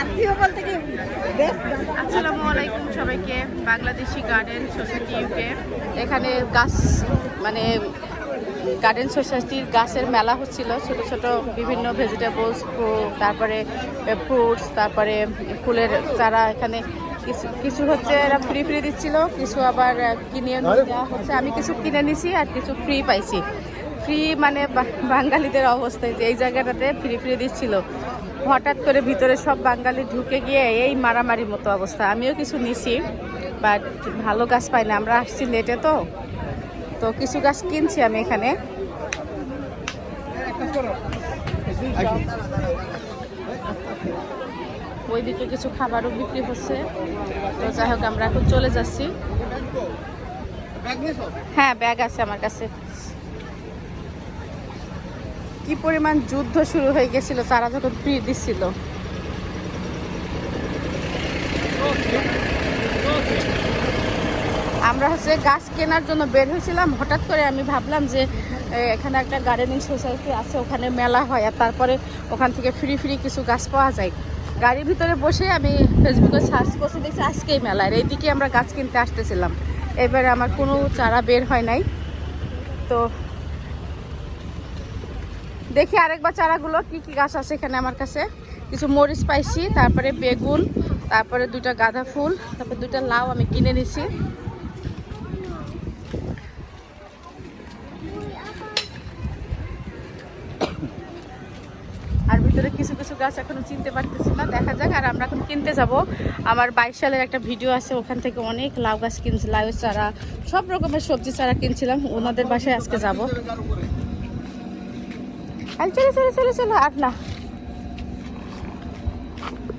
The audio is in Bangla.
আত্মীয়। বলতে কি? আসসালামু আলাইকুম সবাইকে। বাংলাদেশি গার্ডেন সোসাইটি ইউকে এখানে গাছ মানে গার্ডেন সোসাইটির গাছের মেলা হচ্ছিল। ছোট ছোট বিভিন্ন ভেজিটেবলস তারপরে ফ্রুটস তারপরে ফুলের চারা এখানে কিছু কিছু হচ্ছে এরা ফ্রি ফ্রি দিচ্ছিল। কিছু আবার কিনে দেওয়া হচ্ছে। আমি কিছু কিনে নিছি আর কিছু ফ্রি পাইছি। ফ্রি মানে বাঙালিদের অবস্থায় যে এই জায়গাটাতে ফ্রি ফ্রি দিচ্ছিল। হঠাৎ করে ভিতরে সব বাঙালি ঢুকে গিয়ে এই মারামারি মতো অবস্থা। আমিও কিছু নিছি বাট ভালো গাছ পাই না আমরা আসছি লেটে তো। তো কিছু গাছ কিনছি আমি এখানে। ওইদিকে কিছু খাবারও বিক্রি হচ্ছে। তো যাই হোক, আমরা এখন চলে যাচ্ছি। হ্যাঁ ব্যাগ আছে আমার কাছে। কি পরিমাণ যুদ্ধ শুরু হয়ে গেছিল তারা যখন ফ্রি দিচ্ছিল আমরা হচ্ছে গাছ কেনার জন্য বের হয়েছিলাম। হঠাৎ করে আমি ভাবলাম যে এখানে একটা গার্ডেনিং সোসাইটি আছে, ওখানে মেলা হয় আর তারপরে ওখান থেকে ফ্রি ফ্রি কিছু গাছ পাওয়া যায়। গাড়ির ভিতরে বসে আমি ফেসবুকে সার্চ করতে দেখছি আজকেই মেলা। আর এইদিকে আমরা গাছ কিনতে আসতেছিলাম। এবারে আমার কোনো চারা বের হয় নাই। তো দেখি আরেকবার চারাগুলো কি কি গাছ আছে এখানে আমার কাছে। কিছু মরিচ পাইছি, তারপরে বেগুন, তারপরে দুইটা গাঁদা ফুল, তারপরে দুইটা লাউ আমি কিনে নিছি। আর ভিতরে কিছু কিছু গাছ এখনও চিনতে পারতেছি না, দেখা যাক। আর আমরা এখন কিনতে যাব। আমার বাইশ সালের একটা ভিডিও আছে, ওখান থেকে অনেক লাউ গাছ কিনছি, লাউ চারা, সব রকমের সবজি চারা কিনছিলাম। ওনাদের বাসায় আজকে যাব। আর চলো চলো চলো চলো আর না